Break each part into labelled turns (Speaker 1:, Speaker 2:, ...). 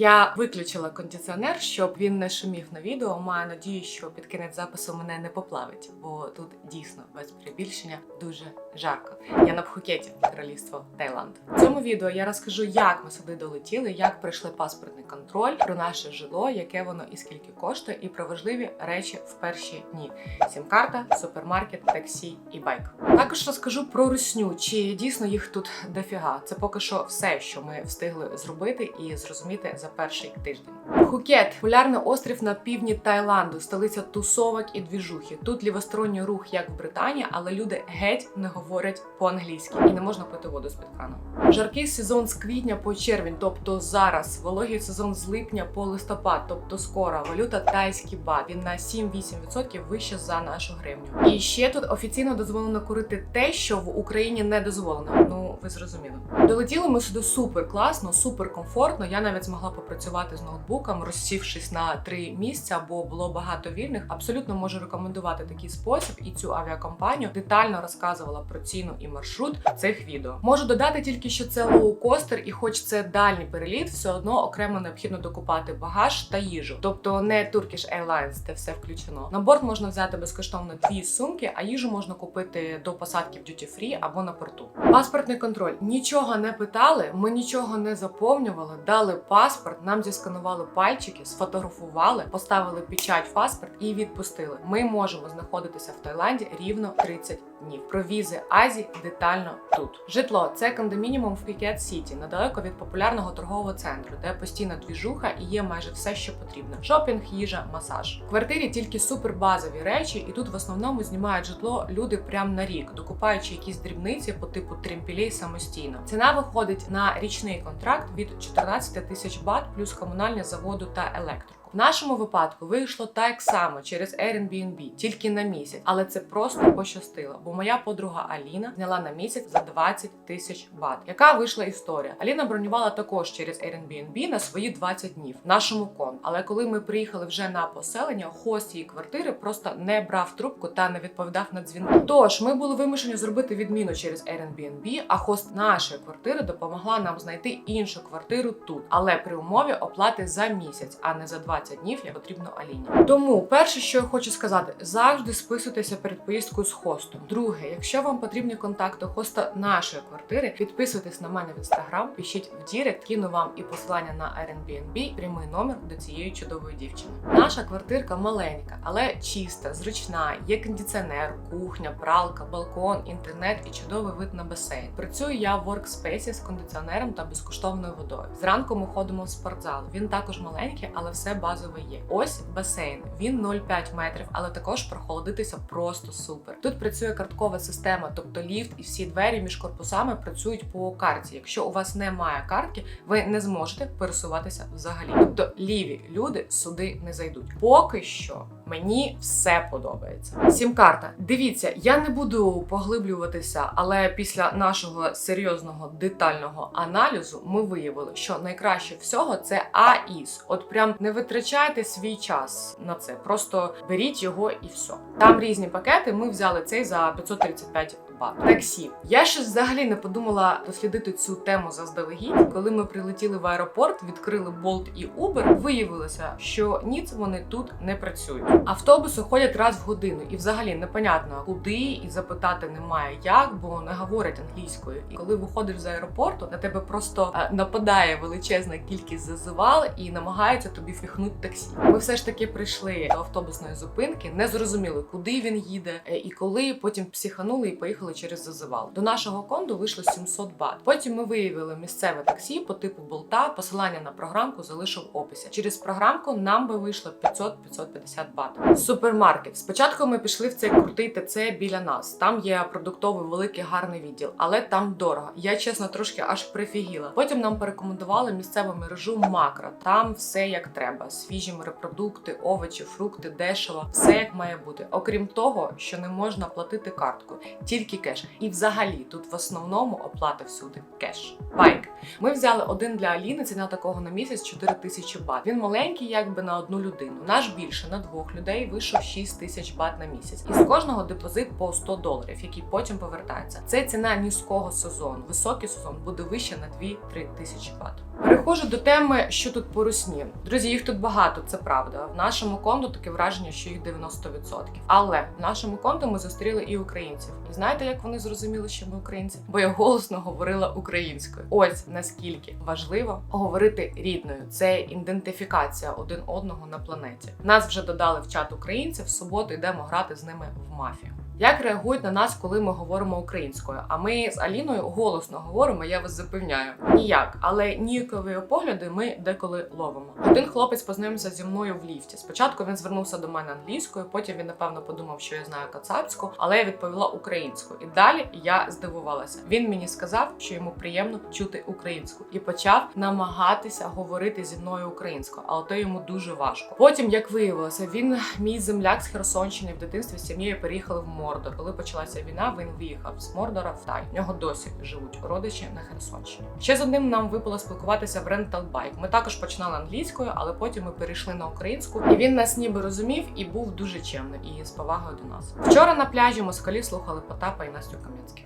Speaker 1: Я виключила кондиціонер, щоб він не шумів на відео. Маю надію, що під кінець запису мене не поплавить, бо тут дійсно без перебільшення дуже жарко. Я на Пхукеті, королівство Таїланд. В цьому відео я розкажу, як ми сюди долетіли, як пройшли паспортний контроль, про наше жило, яке воно і скільки коштує, і про важливі речі в перші дні: сім-карта, супермаркет, таксі і байк. Також розкажу про русню, чи дійсно їх тут дофіга. Це поки що все, що ми встигли зробити і зрозуміти за перший тиждень. Пхукет популярний острів на півдні Таїланду, столиця тусовок і двіжухи. Тут лівосторонній рух, як в Британії, але люди геть не говорять по-англійськи і не можна пити воду з під крану. Жаркий сезон з квітня по червень, тобто зараз, вологий сезон з липня по листопад, тобто скоро. Валюта тайський бат. Він на 7-8% вище за нашу гривню. І ще тут офіційно дозволено курити те, що в Україні не дозволено. Ну ви зрозуміли. Долетіли ми сюди супер класно, супер комфортно. Я навіть змогла попрацювати з ноутбуком, розсівшись на три місця, бо було багато вільних. Абсолютно можу рекомендувати такий спосіб і цю авіакомпанію. Детально розказувала про ціну і маршрут цих відео. Можу додати тільки, що це лоукостер, і хоч це дальній переліт, все одно окремо необхідно докупати багаж та їжу. Тобто не Turkish Airlines, де все включено. На борт можна взяти безкоштовно дві сумки, а їжу можна купити до посадки в duty free або на порту. Паспортний контроль. Нічого не питали, ми нічого не заповнювали, дали паспорт, нам зісканували пальчики, сфотографували, поставили печать в паспорт і відпустили. Ми можемо знаходитися в Таїланді рівно 30 днів. Про візи Азії детально тут. Житло це кондомінімум в Пікет Сіті, недалеко від популярного торгового центру, де постійна двіжуха і є майже все, що потрібно: шопінг, їжа, масаж. В квартирі тільки супербазові речі, і тут в основному знімають житло люди прямо на рік, докупаючи якісь дрібниці по типу тремпілей самостійно. Ціна виходить на річний контракт від 14 тисяч бат плюс комунальне заводу та електрику. В нашому випадку вийшло так само через Airbnb, тільки на місяць, але це просто пощастило, бо моя подруга Аліна зняла на місяць за 20 тисяч бат. Яка вийшла історія? Аліна бронювала також через Airbnb на свої 20 днів в нашому кон. Але коли ми приїхали вже на поселення, хост її квартири просто не брав трубку та не відповідав на дзвінки. Тож ми були вимушені зробити відміну через Airbnb, а хост нашої квартири допомогла нам знайти іншу квартиру тут, але при умові оплати за місяць, а не за 20 днів, як потрібно Аліні. Тому перше, що я хочу сказати, завжди списуйтеся перед поїздкою з хостом. Друге, якщо вам потрібні контакти хоста нашої квартири, підписуйтесь на мене в інстаграм, пишіть в Дірект, кину вам і посилання на Airbnb, прямий номер до цієї чудової дівчини. Наша квартирка маленька, але чиста, зручна. Є кондиціонер, кухня, пралка, балкон, інтернет і чудовий вид на басейн. Працюю я в воркспейсі з кондиціонером та безкоштовною водою. Зранку ми ходимо в спортзал. Він також маленький, але все базове є. Ось басейн. Він 0,5 метрів, але також прохолодитися просто супер. Тут працює карткова система, тобто ліфт і всі двері між корпусами працюють по карті. Якщо у вас немає картки, ви не зможете пересуватися взагалі. Тобто ліві люди сюди не зайдуть. Поки що мені все подобається. Сім-карта. Дивіться, я не буду поглиблюватися, але після нашого серйозного детального аналізу ми виявили, що найкраще всього це АІС. От прям не витрачайте свій час на це. Просто беріть його і все. Там різні пакети. Ми взяли цей за 535 бат. Таксі. Я ще взагалі не подумала дослідити цю тему заздалегідь. Коли ми прилетіли в аеропорт, відкрили Bolt і Uber, виявилося, що ніц вони тут не працюють. Автобуси ходять раз в годину, і взагалі непонятно куди і запитати немає як, бо не говорять англійською. І коли виходиш з аеропорту, на тебе просто е, нападає величезна кількість зазивал і намагаються тобі впіхнути таксі. Ми все ж таки прийшли до автобусної зупинки, не зрозуміли, куди він їде е, і коли. Потім психанули і поїхали через зазивал. До нашого конду вийшло 700 бат. Потім ми виявили місцеве таксі по типу болта. Посилання на програмку залишу в описі. Через програмку нам би вийшло 500-550 бат. Супермаркет. Спочатку ми пішли в цей крутий ТЦ біля нас. Там є продуктовий великий гарний відділ, але там дорого. Я чесно трошки аж прифігіла. Потім нам порекомендували місцеву мережу Макро. Там все як треба: свіжі морепродукти, овочі, фрукти, дешево, все як має бути. Окрім того, що не можна платити карткою, тільки кеш. І взагалі тут в основному оплата всюди кеш. Байк. Ми взяли один для Аліни, ціна такого на місяць 4 тисячі бат. Він маленький, якби на одну людину. Наш більше на двох людей вийшов 6 тисяч бат на місяць. І з кожного депозит по 100 доларів, який потім повертається. Це ціна низького сезону. Високий сезон буде вище на 2-3 тисячі бат. Переходжу до теми, що тут по русні. Друзі, їх тут багато, це правда. В нашому конту таке враження, що їх 90%. Але в нашому конту ми зустріли і українців. І знаєте, як вони зрозуміли, що ми українці? Бо я голосно говорила українською. Ось наскільки важливо говорити рідною. Це ідентифікація один одного на планеті. Нас вже додали в чат українців. В суботу йдемо грати з ними в мафію. Як реагують на нас, коли ми говоримо українською? А ми з Аліною голосно говоримо, я вас запевняю. Ніяк, але ніякові погляди ми деколи ловимо. Один хлопець познайомився зі мною в ліфті. Спочатку він звернувся до мене англійською, потім він напевно подумав, що я знаю кацапську, але я відповіла українською. І далі я здивувалася. Він мені сказав, що йому приємно чути українську, і почав намагатися говорити зі мною українською, але то йому дуже важко. Потім, як виявилося, він мій земляк з Херсонщини в дитинстві з сім'єю переїхали в Мордор. Коли почалася війна, він виїхав з Мордора в Тай. В нього досі живуть родичі на Херсонщині. Ще з одним нам випало спілкуватися в Rental Bike. Ми також починали англійською, але потім ми перейшли на українську, і він нас ніби розумів і був дуже чемний і з повагою до нас. Вчора на пляжі москалі слухали Потапа і Настю Кам'янських.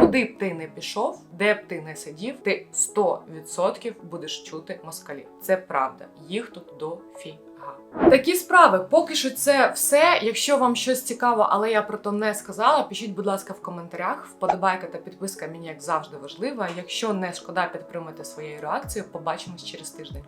Speaker 1: Куди б ти не пішов, де б ти не сидів, ти 100% будеш чути москалів. Це правда. Їх тут до дофіга. Такі справи. Поки що це все. Якщо вам щось цікаво, але я про то не сказала, пишіть, будь ласка, в коментарях. Вподобайка та підписка мені як завжди важлива. Якщо не шкода, підтримайте своєю реакцією. Побачимось через тиждень.